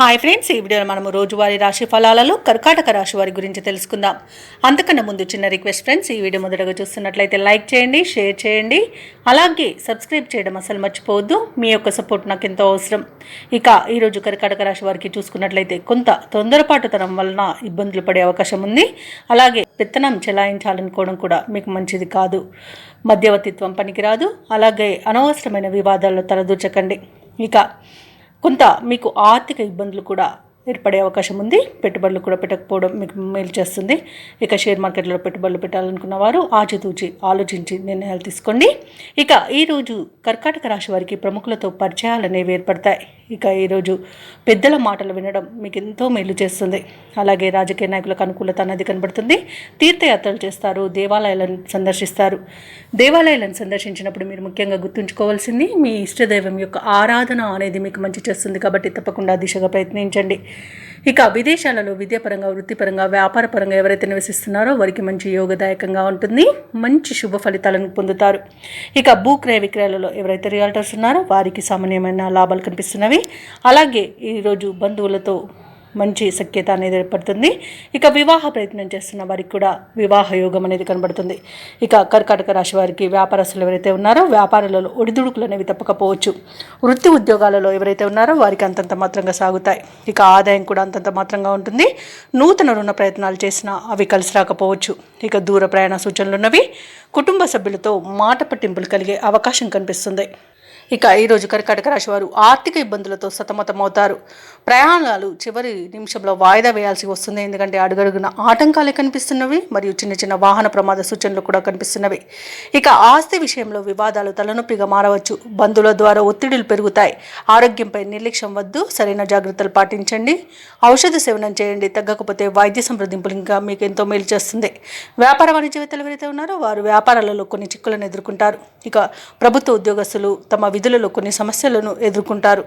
Hi friends ఈ వీడియోలో మనము రోజువారీ రాశి ఫలాలలో కర్కాటక రాశి వారి గురించి తెలుసుకుందాం. అంతకన్నా ముందు చిన్న రిక్వెస్ట్ ఫ్రెండ్స్ ఈ వీడియో మొదటగా చూస్తున్నట్లయితే లైక్ చేయండి షేర్ చేయండి. అలాగే సబ్స్క్రైబ్ చేయడం అసలు మర్చిపోవద్దు. మీ యొక్క సపోర్ట్ నాకు ఎంతో అవసరం. ఇక ఈరోజు కర్కాటక రాశి వారికి చూసుకున్నట్లయితే కొంత తొందరపాటుతనం వలన ఇబ్బందులు పడే అవకాశం ఉంది. అలాగే విత్తనం చెలాయించాలనుకోవడం కూడా మీకు మంచిది కాదు. మధ్యవర్తిత్వం పనికిరాదు. అలాగే అనవసరమైన వివాదాల్లో తలదూచకండి ఇక కొంత మీకు ఆర్థిక ఇబ్బందులు కూడా ఏర్పడే అవకాశం ఉంది. పెట్టుబడులు కూడా పెట్టకపోవడం మీకు మేలు చేస్తుంది. ఇక షేర్ మార్కెట్లో పెట్టుబడులు పెట్టాలనుకున్న వారు ఆచితూచి ఆలోచించి నిర్ణయాలు తీసుకోండి. ఇక ఈరోజు కర్కాటక రాశి వారికి ప్రముఖులతో పరిచయాలు అనేవి ఏర్పడతాయి. ఇక ఈరోజు పెద్దల మాటలు వినడం మీకు ఎంతో మేలు చేస్తుంది. అలాగే రాజకీయ నాయకులకు అనుకూలత అనేది కనబడుతుంది. తీర్థయాత్రలు చేస్తారు. దేవాలయాలను సందర్శిస్తారు. దేవాలయాలను సందర్శించినప్పుడు మీరు ముఖ్యంగా గుర్తుంచుకోవాల్సింది మీ ఇష్టదైవం యొక్క ఆరాధన అనేది మీకు మంచి చేస్తుంది కాబట్టి తప్పకుండా ఆ దిశగా ప్రయత్నించండి. ఇక విదేశాలలో విద్యాపరంగా వృత్తిపరంగా వ్యాపారపరంగా ఎవరైతే నివసిస్తున్నారో వారికి మంచి యోగదాయకంగా ఉంటుంది. మంచి శుభ ఫలితాలను పొందుతారు. ఇక భూ క్రయ విక్రయాలలో ఎవరైతే రియాల్టర్స్ ఉన్నారో వారికి సామాన్యమైన లాభాలు కనిపిస్తున్నవి. అలాగే ఈరోజు బంధువులతో మంచి సఖ్యత అనేది ఏర్పడుతుంది. ఇక వివాహ ప్రయత్నం చేస్తున్న వారికి కూడా వివాహ యోగం అనేది కనబడుతుంది. ఇక కర్కాటక రాశి వారికి వ్యాపారస్తులు ఎవరైతే ఉన్నారో వ్యాపారాలలో ఒడిదుడుకులు అనేవి తప్పకపోవచ్చు. వృత్తి ఉద్యోగాలలో ఎవరైతే ఉన్నారో వారికి అంతంత మాత్రంగా సాగుతాయి. ఇక ఆదాయం కూడా అంతంత మాత్రంగా ఉంటుంది. నూతన రుణ ప్రయత్నాలు చేసినా అవి కలిసి రాకపోవచ్చు. ఇక దూర ప్రయాణ సూచనలు ఉన్నవి కుటుంబ సభ్యులతో మాట పట్టింపులు కలిగే అవకాశం కనిపిస్తుంది. ఇక ఈరోజు కర్కాటక రాశి వారు ఆర్థిక ఇబ్బందులతో సతమతమవుతారు. ప్రయాణాలు చివరి నిమిషంలో వాయిదా వేయాల్సి వస్తుంది. ఎందుకంటే అడుగడుగున ఆటంకాలే కనిపిస్తున్నవి మరియు చిన్న చిన్న వాహన ప్రమాద సూచనలు కూడా కనిపిస్తున్నవి. ఇక ఆస్తి విషయంలో వివాదాలు తలనొప్పిగా మారవచ్చు. బంధువుల ద్వారా ఒత్తిడులు పెరుగుతాయి. ఆరోగ్యంపై నిర్లక్ష్యం వద్దు. సరైన జాగ్రత్తలు పాటించండి. ఔషధ సేవనం చేయండి. తగ్గకపోతే వైద్య సంప్రదింపులు ఇంకా మీకు ఎంతో మేలు చేస్తుంది. వ్యాపార వాణిజ్యవేత్తలు ఎవరైతే ఉన్నారో వారు వ్యాపారాలలో కొన్ని చిక్కులను ఎదుర్కొంటారు. ఇక ప్రభుత్వ ఉద్యోగస్తులు తమ విధులలో కొన్ని సమస్యలను ఎదుర్కొంటారు.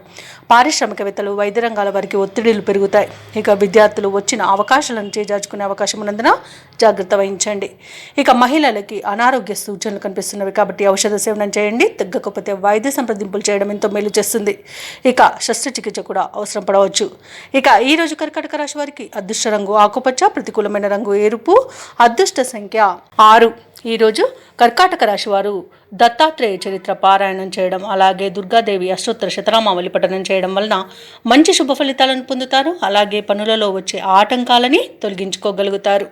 పారిశ్రామికవేత్తలు వైద్య రంగాల వారికి ఒత్తిడిలు పెరుగుతాయి. ఇక విద్యార్థులు వచ్చిన అవకాశాలను చేజార్చుకునే అవకాశం ఉన్నందున జాగ్రత్త వహించండి. ఇక మహిళలకి అనారోగ్య సూచనలు కనిపిస్తున్నవి కాబట్టి ఔషధ సేవనం చేయండి. తగ్గకపోతే వైద్య సంప్రదింపులు చేయడం ఎంతో మేలు చేస్తుంది. ఇక శస్త్రచికిత్స కూడా అవసరం పడవచ్చు. ఇక ఈ రోజు కర్కాటక రాశి వారికి అదృష్ట రంగు ఆకుపచ్చ ప్రతికూలమైన రంగు ఎరుపు అదృష్ట సంఖ్య ఆరు. ఈరోజు కర్కాటక రాశి వారు దత్తాత్రేయ చరిత్ర పారాయణం చేయడం అలాగే దుర్గాదేవి అష్టోత్తర శతనామావళి పఠనం చేయడం వలన మంచి శుభ ఫలితాలను పొందుతారు. అలాగే పనులలో వచ్చే ఆటంకాలని తొలగించుకోగలుగుతారు.